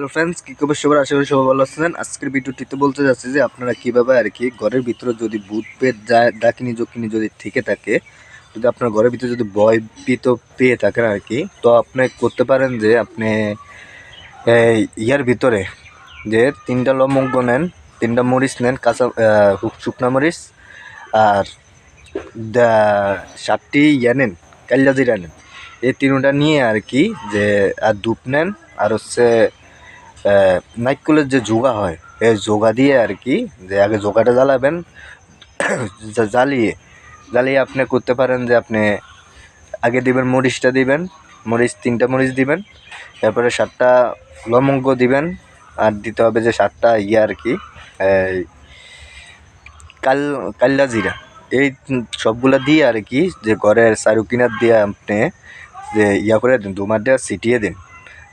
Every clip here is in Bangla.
হ্যালো ফ্রেন্ডস কী খবর সবার আশা করি সবাই ভালো আছেন। আজকের ভিডিওটিতে বলতে যাচ্ছি যে আপনারা কীভাবে আর কি ঘরের ভিতরে যদি ভূত, পেট ডাকিনি, জকিনি যদি থেকে থাকে, যদি আপনার ঘরের ভিতরে যদি ভয় পিত পেয়ে থাকেন আর কি, তো আপনি করতে পারেন যে আপনি ইয়ার ভিতরে যে তিনটা লবঙ্গ নেন, তিনটা মরিচ নেন, কাঁচা শুকনা মরিচ, আর সাতটি ইয়া নেন কাল্লা জিরা নেন। এই তিনটা নিয়ে আর কি যে, আর ধূপ নেন, আর হচ্ছে নাইকুলের যে যোগা হয়, এই যোগা দিয়ে আর কি, যে আগে যোগাটা জ্বালাবেন জ্বালিয়ে জ্বালিয়ে আপনি করতে পারেন যে আপনি আগে দিবেন মরিচটা দিবেন, মরিচ, তিনটা মরিচ দিবেন, তারপরে সাতটা লবঙ্গ দিবেন, আর দিতে হবে যে সাতটা ইয়ে আর কি কাল কাল্লা জিরা। এই সবগুলো দিয়ে আর কি, যে ঘরের চারু কিনার দিয়ে আপনি যে ইয়া করে দিন, দুমার দিয়ে ছিটিয়ে দিন।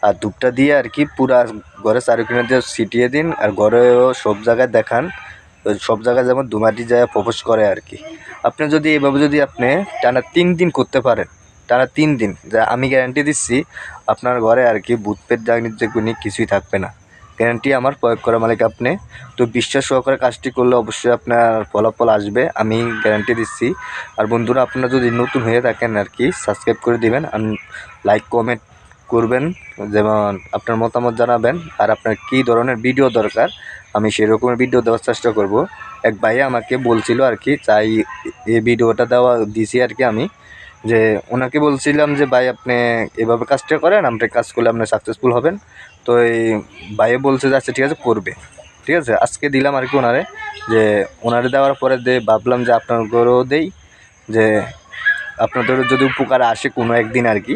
আর ধূপটা দিয়ে আর কি পুরা ঘরে চারু দিয়ে ছিটিয়ে দিন আর ঘরেও সব জায়গায় দেখান। সব জায়গায় যেমন দুমাটি যায় প্রবেশ করে আর কি। আপনি যদি এভাবে যদি আপনি টানা তিন দিন করতে পারেন, টানা তিন দিন, যা আমি গ্যারান্টি দিচ্ছি, আপনার ঘরে আর কি ভূত পেট গুণী কিছুই থাকবে না। গ্যারান্টি আমার প্রয়োগ করা মালিক আপনি। তো বিশ্বাস সহকারে কাজটি করলে অবশ্যই আপনার ফলাফল আসবে, আমি গ্যারান্টি দিচ্ছি। আর বন্ধুরা, আপনারা যদি নতুন হয়ে থাকেন আর কি সাবস্ক্রাইব করে দিবেন। আর লাইক কমেন্ট করবেন, যেমন আপনার মতামত জানাবেন আর আপনার কী ধরনের ভিডিও দরকার, আমি সেই রকমের ভিডিও দেওয়ার চেষ্টা করব। এক ভাই আমাকে বলছিল আর কি, চাই এই ভিডিওটা দেওয়া, দিছি আর কি আমি। যে ওনাকে বলছিলাম যে, ভাই, আপনি এভাবে কাজটা করেন আপনি কাজ করলে আপনি সাকসেসফুল হবেন। তো এই ভাইয়ে বলছে যে আচ্ছা ঠিক আছে, করবে। ঠিক আছে, আজকে দিলাম আর কি ওনারে, যে ওনারে দেওয়ার পরে দে, ভাবলাম যে আপনার ঘরেও দেই, যে আপনাদের যদি উপকার আসে কোনো একদিন আর কি,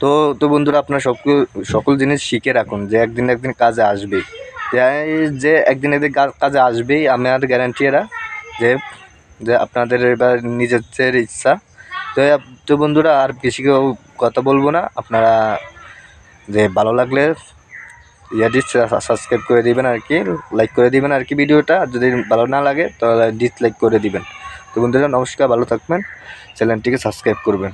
তো তো বন্ধুরা আপনার সব সকল জিনিস শিখে রাখুন যে একদিন একদিন কাজে আসবেই। তাই যে একদিন একদিন কাজে আসবেই আমার গ্যারান্টি এরা যে যে আপনাদের এবার নিজেদের ইচ্ছা। তো তো বন্ধুরা আর বেশি কথা বলব না, আপনারা যে ভালো লাগলে ইয়া সাবস্ক্রাইব করে দিবেন আর কি লাইক করে দিবেন আর কি ভিডিওটা যদি ভালো না লাগে তাহলে ডিসলাইক করে দিবেন। তো বন্ধুরা নমস্কার ভালো থাকবেন। চ্যানেলটিকে সাবস্ক্রাইব করবেন।